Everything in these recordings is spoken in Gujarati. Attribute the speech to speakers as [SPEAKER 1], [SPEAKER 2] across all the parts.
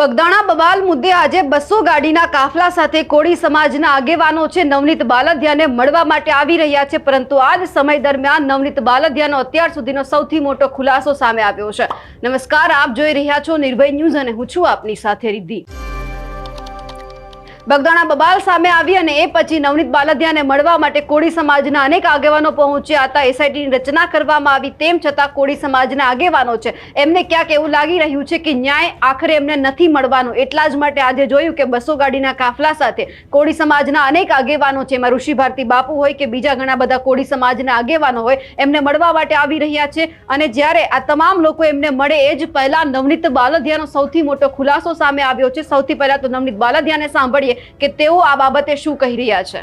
[SPEAKER 1] બગદાણા બબાલ મુદ્દે આજે બસો ગાડીના કાફલા સાથે કોળી સમાજના આગેવાનો છે નવનીત બાલધિયાને મળવા માટે આવી રહ્યા છે, પરંતુ આ જ સમય દરમિયાન નવનીત બાલધિયાનો અત્યાર સુધીનો સૌથી મોટો ખુલાસો સામે આવ્યો છે. નમસ્કાર, આપ જોઈ રહ્યા છો નિર્ભય ન્યૂઝ અને હું છું આપની સાથે રિદ્ધિ. બગદાણા બબાલ સામે આવી અને એ પછી નવનીત બાલદિયાને મળવા માટે કોળી સમાજના અનેક આગેવાનો પહોંચ્યા હતા. એસઆઈટીની રચના કરવામાં આવી તેમ છતાં કોળી સમાજના આગેવાનો છે. એમને ક્યાંક એવું લાગી રહ્યું છે કે ન્યાય આખરે એમને નથી મળવાનો. એટલા જ માટે આજે જોયું કે બસો ગાડીના કાફલા સાથે કોળી સમાજના અનેક આગેવાનો છે. એમાં ઋષિ ભારતી બાપુ હોય કે બીજા ઘણા બધા કોળી સમાજના આગેવાનો હોય, એમને મળવા માટે આવી રહ્યા છે. અને જ્યારે આ તમામ લોકો એમને મળે, એ જ પહેલા નવનીત બાલદિયાનો સૌથી મોટો ખુલાસો સામે આવ્યો છે. સૌથી પહેલા તો નવનીત બાલદિયાને સાંભળીએ કે તેઓ આ બાબતે શું કહી રહ્યા છે?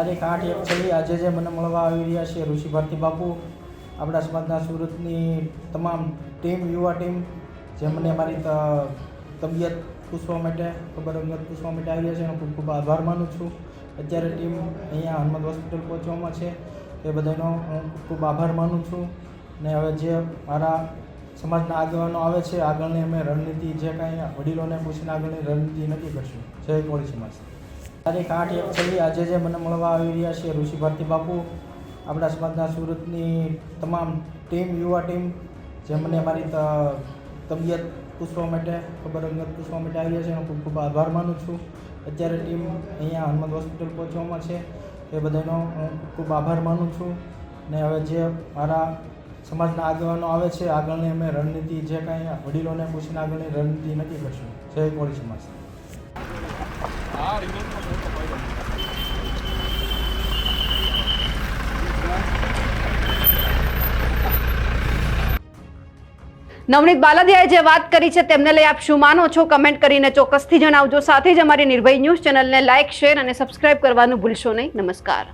[SPEAKER 2] તારીખ આઠ એક છેલ્લી આજે જે મને મળવા આવી રહ્યા છે, ઋષિ ભારતી બાપુ, આપણા સમાજના સુરતની તમામ ટીમ યુવા ટીમ જે મને મારી તબિયત પૂછવા માટે, ખબર અંગત પૂછવા માટે આવી રહ્યા છે, એનો ખૂબ ખૂબ આભાર માનું છું. અત્યારે ટીમ અહીંયા હનુમત હોસ્પિટલ પહોંચવામાં છે એ બધાનો હું ખૂબ આભાર માનું છું. ને હવે જે મારા સમાજના આગેવાનો આવે છે, આગળની અમે રણનીતિ જે કાંઈ વડીલોને પૂછીને આગળની રણનીતિ નક્કી કરશું. જય કોળી સમાજ. તારીખ આઠ એક છેલ્લી આજે જે મને મળવા આવી રહ્યા છે ઋષિ ભારતી બાપુ, આપણા સમાજના સુરતની તમામ ટીમ, યુવા ટીમ, જે મને મારી તબિયત પૂછવા માટે, ખબર અંગત પૂછવા માટે આવી રહ્યા છે, એનો ખૂબ ખૂબ આભાર માનું છું. અત્યારે ટીમ અહીંયા હનુમંત હોસ્પિટલ પહોંચવામાં છે, એ બધાનો હું ખૂબ આભાર માનું છું. ને હવે જે મારા સમાજના આગેવાનો આવે છે, આગળની અમે રણનીતિ જે કાંઈ વડીલોને પૂછીને આગળની રણનીતિ નક્કી કરશું. જય કોળી સમાજ.
[SPEAKER 1] નવનીત બાલાદિયાએ જે વાત કરી છે તેમને લઈ આપ શું માનો છો? કમેન્ટ કરીને ચોક્કસથી જણાવજો. સાથે જ અમારી નિર્ભય ન્યૂઝ ચેનલને લાઇક શેર અને સબસ્ક્રાઇબ કરવાનું ભૂલશો નહીં. નમસ્કાર.